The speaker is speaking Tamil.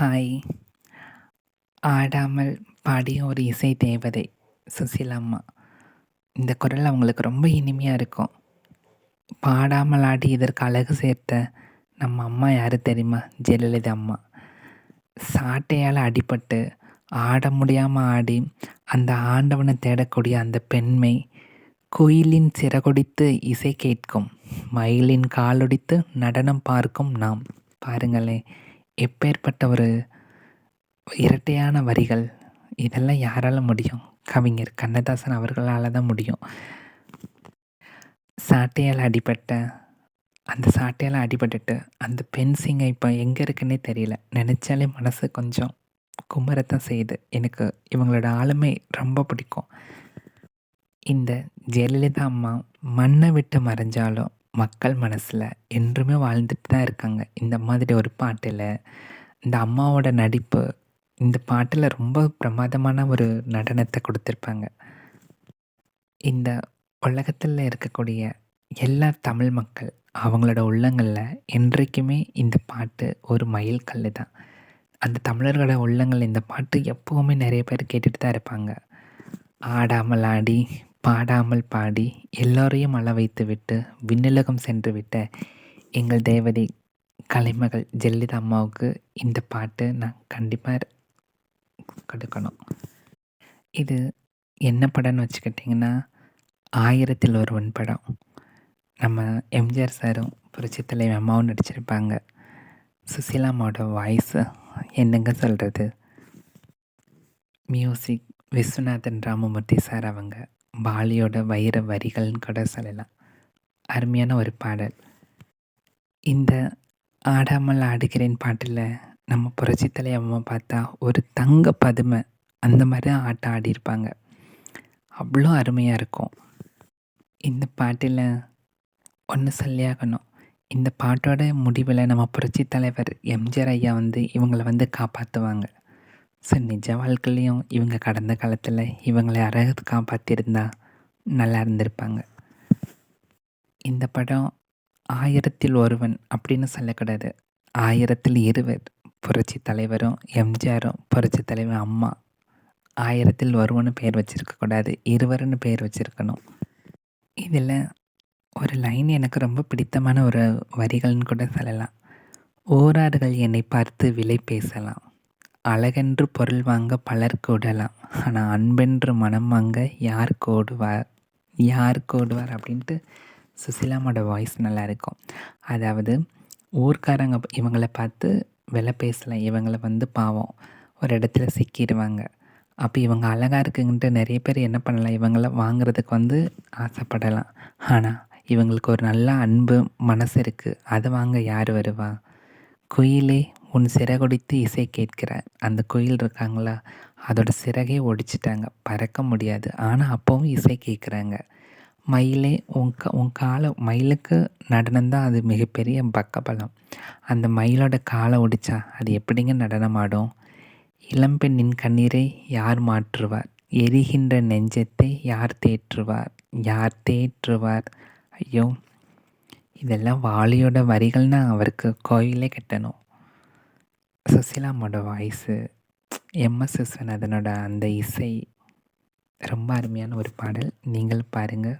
ஹாய்! ஆடாமல் பாடிய ஒரு இசை தேவதை சுசிலம்மா அம்மா. இந்த குரல் அவங்களுக்கு ரொம்ப இனிமையாக இருக்கும். பாடாமல் ஆடி இதற்கு அழகு சேர்த்த நம்ம அம்மா யாரு தெரியுமா? ஜெயலலிதா அம்மா. சாட்டையால் அடிபட்டு, ஆட முடியாமல் ஆடி, அந்த ஆண்டவனை தேடக்கூடிய அந்த பெண்மை, குயிலின் சிறகொடித்து இசை கேட்கும், மயிலின் காலொடித்து நடனம் பார்க்கும் நாம். பாருங்களேன்! எப்பேர்ப்பட்ட ஒரு இரட்டையான வரிகள். இதெல்லாம் யாரால் முடியும்? கவிஞர் கண்ணதாசன் அவர்களால் தான் முடியும். சாட்டையால் அடிபட்ட அந்த சாட்டையால் அடிபட்டுட்டு, அந்த பெண் இப்போ எங்கே எங்க இருக்குன்னே தெரியல. நினச்சாலே மனசு கொஞ்சம் குமரத்தான் செய்யுது. எனக்கு இவங்களோட ஆளுமை ரொம்ப பிடிக்கும். இந்த ஜெயலலிதா அம்மா மண்ணை விட்டு மறைஞ்சாலும், மக்கள் மனசில் என்றுமே வாழ்ந்துட்டு தான் இருக்காங்க. இந்த மாதிரி ஒரு பாட்டில் இந்த அம்மாவோட நடிப்பு, இந்த பாட்டில் ரொம்ப பிரமாதமான ஒரு நடனத்தை கொடுத்துருப்பாங்க இந்த உலகத்தில் இருக்கக்கூடிய எல்லா தமிழ் மக்கள், அவங்களோட உள்ளங்களில் என்றைக்குமே இந்த பாட்டு ஒரு மயில் கல் தான். அந்த தமிழர்களோட உள்ளங்கள் இந்த பாட்டு எப்போவுமே நிறைய பேர் கேட்டுட்டு தான் இருப்பாங்க. ஆடாமல் ஆடி, பாடாமல் பாடி, எல்லோரையும் அள வைத்துவிட்டு, விண்ணுலகம் சென்று விட்ட எங்கள் தேவதை கலைமகள் ஜெயலலிதா அம்மாவுக்கு இந்த பாட்டு நான் கண்டிப்பாக கொடுக்கணும். இது என்ன படம்னு வச்சுக்கிட்டிங்கன்னா, ஆயிரத்தில் ஒருவன் படம். நம்ம எம்ஜிஆர் சாரும், புரட்சி தலைவி அம்மாவும் நடிச்சிருப்பாங்க. சுசீலா அம்மாவோட வாய்ஸு என்னங்க சொல்கிறது மியூசிக் விஸ்வநாதன் ராமமூர்த்தி சார் அவங்க. வாலியோட வைர வரிகள்னு கூட சொல்லலாம். அருமையான ஒரு பாடல். இந்த ஆடாமல் ஆடுகிறேன் பாட்டில் நம்ம புரட்சி தலையம்மா பார்த்தா, ஒரு தங்க பதுமை அந்த மாதிரி தான் ஆட்டம் ஆடியிருப்பாங்க. அவ்வளோ அருமையாக இருக்கும். இந்த பாட்டில் ஒன்று சொல்லியாகணும். இந்த பாட்டோட முடிவில் நம்ம புரட்சி தலைவர் எம்ஜிஆர் ஐயா வந்து இவங்களை வந்து காப்பாற்றுவாங்க ஸோ நிஜ வாழ்க்கையிலையும் இவங்க கடந்த காலத்தில் இவங்களை யாராவது காப்பாற்றியிருந்தா நல்லா இருந்திருப்பாங்க. இந்த படம் ஆயிரத்தில் ஒருவன் அப்படின்னு சொல்லக்கூடாது. ஆயிரத்தில் இருவர். புரட்சி தலைவரும், எம்ஜிஆரும், புரட்சி தலைவர் அம்மா. ஆயிரத்தில் ஒருவனு பேர் வச்சிருக்கக்கூடாது இருவருன்னு பெயர் பேர் இதில் ஒரு லைன் எனக்கு ரொம்ப பிடித்தமான ஒரு வரிகள்னு கூட சொல்லலாம். ஓராறுகள் என்னை பார்த்து விலை பேசலாம். அழகென்று பொருள் வாங்க பலர் கூடலாம். ஆனால் அன்பென்று மனம் வாங்க யார் கோடுவார் யார் கோடுவார்" அப்படின்ட்டு சுசிலாமோட வாய்ஸ் நல்லாயிருக்கும். அதாவது ஊர்க்காரங்க இவங்களை பார்த்து விலை பேசலாம். இவங்களை வந்து பாவம் ஒரு இடத்துல சிக்கிடுவாங்க அப்போ இவங்க அழகாக இருக்குன்ட்டு நிறைய பேர் என்ன பண்ணலாம், இவங்கள வாங்குறதுக்கு வந்து ஆசைப்படலாம். ஆனால் இவங்களுக்கு ஒரு நல்ல அன்பு மனசு இருக்குது அதை வாங்க யார் வருவா? "குயிலே உன் சிறகொடித்து இசை கேட்கிற" அந்த குயில் இருக்காங்களா, அதோட சிறகே ஒடிச்சிட்டாங்க பறக்க முடியாது. ஆனால் அப்பவும் இசை கேட்குறாங்க. "மயிலே உன் க உன் காலை மயிலுக்கு நடனம் தான் அது மிகப்பெரிய பக்கபலம். அந்த மயிலோட காலை ஒடிச்சா, அது எப்படிங்க நடனம் ஆடும்? "இளம்பெண்ணின் கண்ணீரை யார் மாற்றுவார்? எரிகின்ற நெஞ்சத்தை யார் தேற்றுவார்? யார் தேற்றுவார்?" ஐயோ! இதெல்லாம் வாலியோட வரிகள்னா அவருக்கு கோயிலே கட்டணும். Susheela voice, MS. விஸ்வநாதனோட அந்த இசை, ரொம்ப அருமையான ஒரு பாடல். நீங்கள் பாருங்கள்